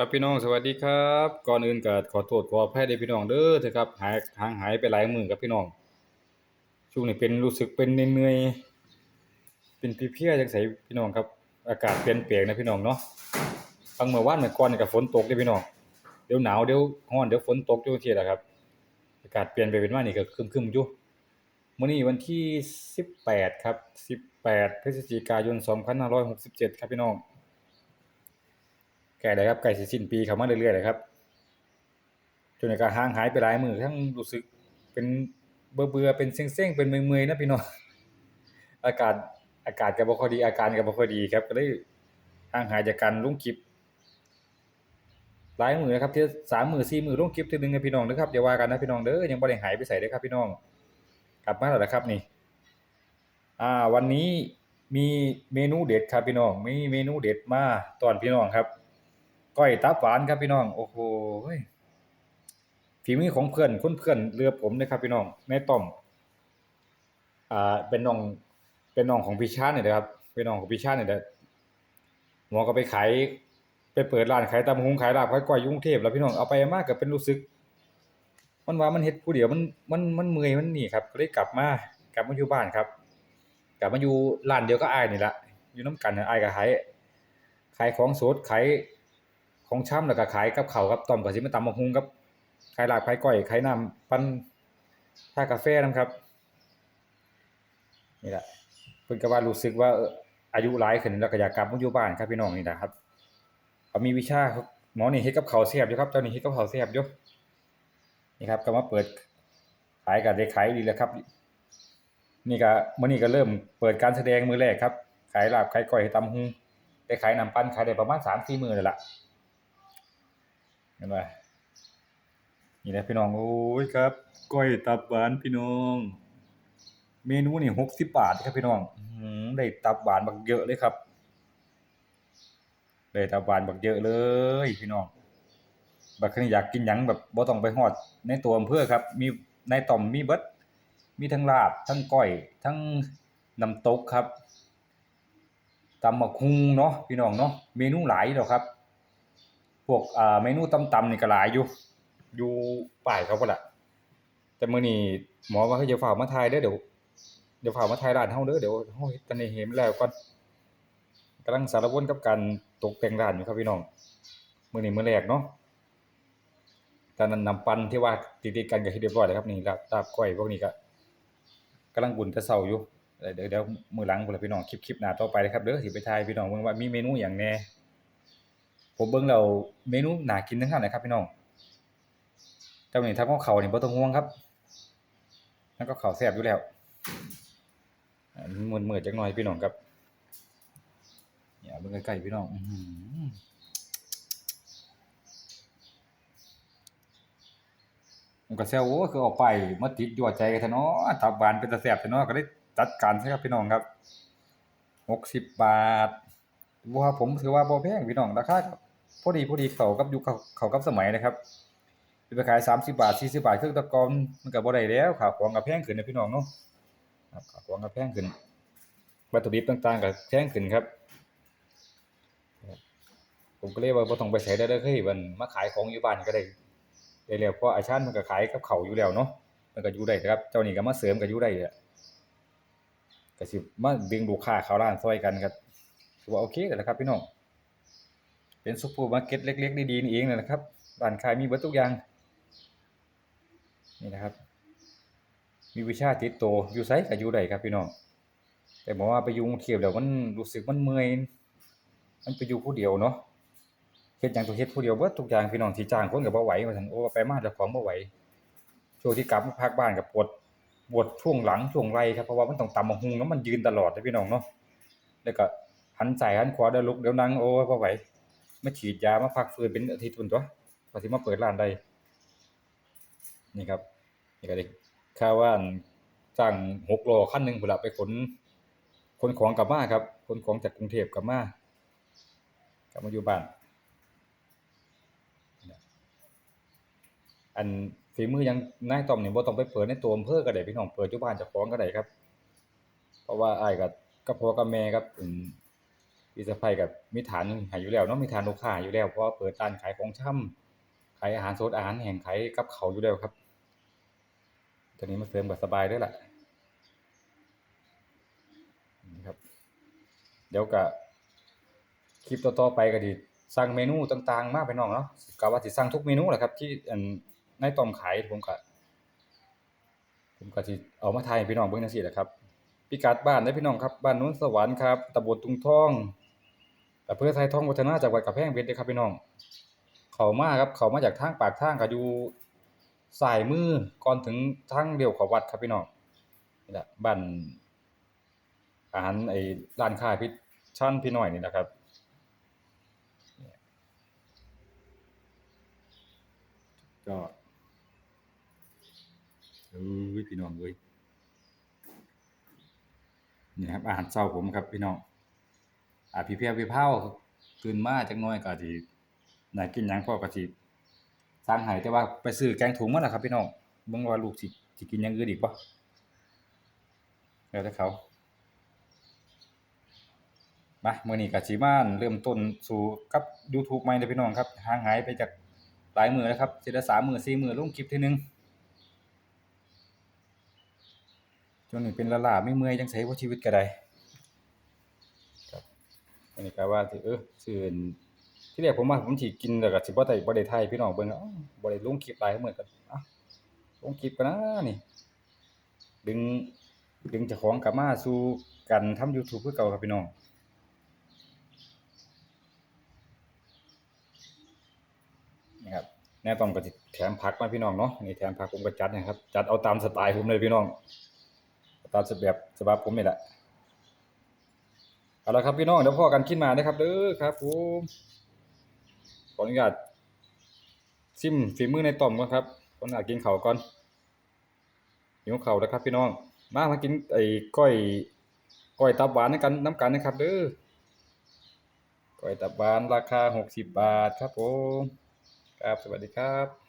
ครับพี่น้องสวัสดีครับ ก่อนอื่นก็ขอโทษขออภัยด้พี่น้องเด้อเถอะครับหายห่างหายไปหลายมื้อครับพี่น้องช่วงนี้เป็นรู้สึกเป็นเหนื่อยเป็นเพลียๆจังไสพี่น้องครับ อากาศเปลี่ยนแปลงนะพี่น้องเนาะบางเมื่อวานเมื่อก่อนนี่ก็ฝนตกเด้พี่น้องเดี๋ยวหนาวเดี๋ยวร้อนเดี๋ยวฝนตกอยู่ทีละครับ อากาศเปลี่ยนไปเป็นมานี่ก็ครึมๆอยู่มื้อนี้วันที่18ครับ18พฤศจิกายน2567ครับพี่น้อง ใกล้แล้วครับใกล้สิสิ้นปีเข้ามาเรื่อยๆเลยครับจนก็ห่างหายไปหลายมือทั้งรู้สึกเป็นเบื่อๆเป็นเซ็งๆเป็นเมื่อยๆนะพี่น้องอากาศอากาศก็บ่ค่อยดีอาการก็บ่ค่อยดีครับ ก็เลยห่างหายจากการลุงคลิปหลายมือนะครับที่3มื้อ4มื้อลุงคลิปเทื่อนึงนะพี่น้องเด้อครับอย่าว่ากันนะพี่น้องเด้อยังบ่ได้หายไปไสเด้อครับพี่น้อง กลับมาแล้วล่ะครับนี่ อ่า วันนี้มีเมนูเด็ดครับพี่น้องมีเมนูเด็ดมาตอนพี่น้องครับ ก้อยตับหวานครับพี่น้อง โอ้โหฝีมือของเพื่อนคนเพื่อนเรือผมนะครับพี่น้องแม่ต้อมอ่าเป็นน้อง เป็นน้องของพี่ชาตินี่แหละครับ เป็นน้องของพี่ชาตินี่แหละมอก็ไปขายไปเปิดร้านขายตำบักหุงขายลาบขายก้อยยู่งเทพแล้วพี่น้องเอาไปเอามาก็เป็นรู้สึก มันว่ามันเฮ็ดผู้เดียวมันมันมันเมื่อยมันนี่ครับก็เลยกลับมากลับมาอยู่บ้านครับ กลับมาอยู่ร้านเดียวกับอ้ายนี่ละอยู่น้ำกันอายก็ขายขายของสดขาย ของชำแล้วก็ขายกับเขาครับต้อมก็สิมาตำบักหุ่งกับขายลาบขายก้อยขายน้ำปั่นชากาแฟนำครับนี่แหละเพิ่นก็ว่ารู้สึกว่าอายุหลายขึ้นแล้วก็อยากกลับมาอยู่บ้านครับพี่น้องนี่ล่ะครับเขามีวิชาหมอนี่เฮ็ดกับเขาวแซ่บอยู่ครับเจ้านี่เฮ็ดกับเขาวแซ่บอยู่นี่ครับก็มาเปิดขายก็ได้ขายดีแล้วครับ นี่ก็มื้อนี้ก็เริ่มเปิดการแสดงมื้อแรกครับ ขายลาบขายก้อยตำบักหุ่งได้ขายน้ำปั่นขายได้ประมาณ3-4มื้อแล้วล่ะ เห็นไหมนี่แหละพี่น้อง โอ้ยครับก้อยตับหวานพี่น้อง เมนูนี่หกสิบบาทครับพี่น้องอได้ตับหวานบักเยอะเลยครับ ได้ตับหวานบักเยอะเลย พี่น้องบักคันอยากกินหยังแบบบ่ต้องไปฮอดในตัวอำเภอครับ มีในต่อมมีเบิดมีทั้งลาบทั้งก้อย ทั้งน้ำตกครับตำบักหุ่งเนาะพี่น้องเนาะเมนูหลายดอกครับ พวกอ่าเมนูตำๆนี่ก็หลายอยู่ อยู่ป้ายเขาพุ่นล่ะ แต่มื้อนี้หมอว่าเฮ้ยอย่าฝ้าวมาถ่ายเด้อเดี๋ยวเดี๋ยวฝ้าวมาถ่ายร้านเฮาเด้อเดี๋ยวเฮาเฮ็ดกันให้เห็นแล้วก่อนกำลังสารวนกับการตกแต่งร้านอยู่ครับพี่น้องมื้อนี้มื้อแรกเนาะตอนนั้นนำปันที่ว่าติดๆกันก็เฮ็ดเรียบร้อยแล้วครับนี่ลาบลาบก้อยพวกนี้ก็กำลังบุญแต่เช้าอยู่เดี๋ยวเดี๋ยวมื้อหลังพุ่นล่ะพี่น้องคลิปคลิปหน้าต่อไปเลยครับเด้อสิไปถ่ายพี่น้องเบิ่งว่ามีเมนูหยังแหน่ ผมเบิ่งแล้วเมนูน่ากินทั้งนั้นเลยครับพี่น้องแต่วันนี้ทำกับข้าวนี่บ่ต้องห่วงครับทำกับข้าวแซ่บอยู่แล้วอ่ามืดจักหน่อยพี่น้องครับเนี่ยเบิ่งใกล้ๆพี่น้องมันก็แซวโอ้คือออกไปมาติดยั่วใจกันเนาะตับหวานเป็นตาแซ่บเนาะก็เลยจัดการซะครับพี่น้องครับ60บบาทว่าผมถือว่าบ่แพงพี่น้องราคาก็ พอดีพอดีเขากับยุคเขาเขากับสมัยนะครับไปขาย30บาท40บาทเครื่อแตะกอนมันก็บ่ได้แล้วขาวของก็แพงขึ้นนะพี่น้องเนาะขาวของก็แพงขึ้นวัตถุดิบต่างๆก็แพงขึ้นครับ ผมก็เลยว่าบ่ต้องไปไสแล้เด้อเฮ้ยมันมาขายของอยู่บ้านก็ได้ได้แล้วเพราะอาชาญมันก็ขายกับเขาอยู่แล้วเนาะมันก็อยู่ได้ครับ เจ้านี่ก็มาเสริมก็อยู่ได้แหละก็สิมาดึงลูกค้าเข้าร้านซอยกันก็ถือว่าโอเคแล้วล่ะครับพี่น้อง เป็นซุปเปอร์มาร์เก็ตเล็ก ๆ ดีๆนี่เองนะครับร้านขายมีเบิดทุกอย่าง นี่นะครับ มีวิชาติดตัวอยู่ไซส์ก็อยู่ได้ครับพี่น้องแต่บอกว่าไปอยู่กรุงเทพแล้วมันรู้สึกมันเมื่อยมันไปอยู่ผู้เดียวเนาะเฮ็ดหยังต้องเฮ็ดผู้เดียวเบิดทุกอย่างพี่น้องสิจ้างคนก็บ่ไหวว่าซั่นโอ้ไปมาเจ้าของบ่ไหวช่วงที่กลับมาพักบ้านก็ปวดปวดช่วงหลังช่วงไหล่ครับเพราะว่ามันต้องตำบักหุ่งแล้วมันยืนตลอดนะพี่น้องเนาะแล้วก็หันซ้ายหันขวาเดี๋ยวลุกเดี๋ยวนั่งโอ้บ่ไหว มาฉีดยามาพักฟื้นเป็นอาทิตย์พุ่นตัวกว่าสิมาเปิดร้านได้ นี่ครับ นี่ก็ได้ข่าวว่านจ้าง6ล้อคันหนึ่งพุ่นล่ะไปขนขนของกลับมาครับขนของจากกรุงเทพกลับมากลับมาอยู่บ้าน อันฝีมือยังนายตอมเนี่ยบ่ต้องไปเปิดในตัวอำเภอก็ได้พี่น้องเปิดอยู่บ้านจ้าของก็ได้ครับ เพราะว่าไอ้ายก็กับพ่อกับแม่ครับ พี่สะใภ้ก็มีฐานให้อยู่แล้วเนาะมีฐานลูกค้าอยู่แล้วเพราะว่าเปิดร้านขายของชำขายอาหารสดอาหารแห้งขายกับเขาอยู่แล้วครับตัวนี้มาเสริมก็สบายด้อล่ะนี่ครับ เดี๋ยวก็คลิปต่อๆไปก็สิสั่งเมนูต่างๆ มาพี่น้องเนาะกะว่าสิสั่งทุกเมนูแหละครับ ที่นในตอมขายผมก็ผมก็สิเอามาถ่ายพี่น้องเบิ่งจังซี่แหละครับพิกัดบ้านเด้พี่น้องครับ บ้านโน้นสวรรค์ครับตำบลตุงทอง อำเภอไทยทองวัฒนาจังหวัดกำแพงเพชรเดครับพี่น้อง เขามาครับเขามาจากทางปากทางก็อยู่ซ้ายมือก่อนถึงทางเลี้ยวเข้าวัดครับพี่น้องนี่แหละบ้านอาหารไอ้ร้านค้าพี่ชั้นพี่น้อยนี่แหละครับก็เอ้ยพี่น้องเอ้ยนี่ครับอาหารเช้าผมครับพี่น้อง อ่าพี่เพียพี่เผาตื่นมาจักหน่อยก็สิได้กินหยังพ่อก็สิสั่งให้แต่ว่าไปซื้อแกงถุงมาแล้วครับพี่น้องเบิ่งว่าลูกสิสิกินอย่างอื่นอีกบ่แล้วแต่เขามามื้อนี้ก็สิมาเริ่มต้นสู่กับ YouTube ใหม่เด้อพี่น้องครับห่างหายไปจากหลายมือแล้วครับสิได้3มื้อ4มือลงคลิปทื่อนึงช่วงนี้เป็นล้าๆมีเมื่อยจังไสบ่ชีวิตก็ได้ อันนี้ก็ว่าสิเออซื้ออันที่แรกผมว่าผมสิกินแล้วก็สิบ่ได้บ่ได้ถ่ายพี่น้องเบิ่งอ้าบ่ได้ลงคลิปหลายมื้อก็อ้าวลงคลิปก่อนนะนี่ ดึง ดึงเจ้าของกลับมาสู่การทำ YouTube คือเก่าครับพี่น้องนี่ครับแน่ต้องก็สิแถมผักมาพี่น้องเนาะนี่แถมผักผมก็จัดให้ครับ จัดเอาตามสไตล์ผมเลยพี่น้องตามแบบฉบับผมนี่แหละ เอาละครับพี่น้องเดี๋ยวพ่อกันกินมานะครับเด้อครับผมขออนุญาตซิมฝีมือในต่อมก่อนครับขออนุญาตกินเข้าก่อนหิวข้าแล้วครับพี่น้อง มามากินไอ้ก้อยก้อยตับหวานนกันน้ำกันนะครับเด้อก้อยตับหวานราคา60บาทครับผมครับสวัสดีครับ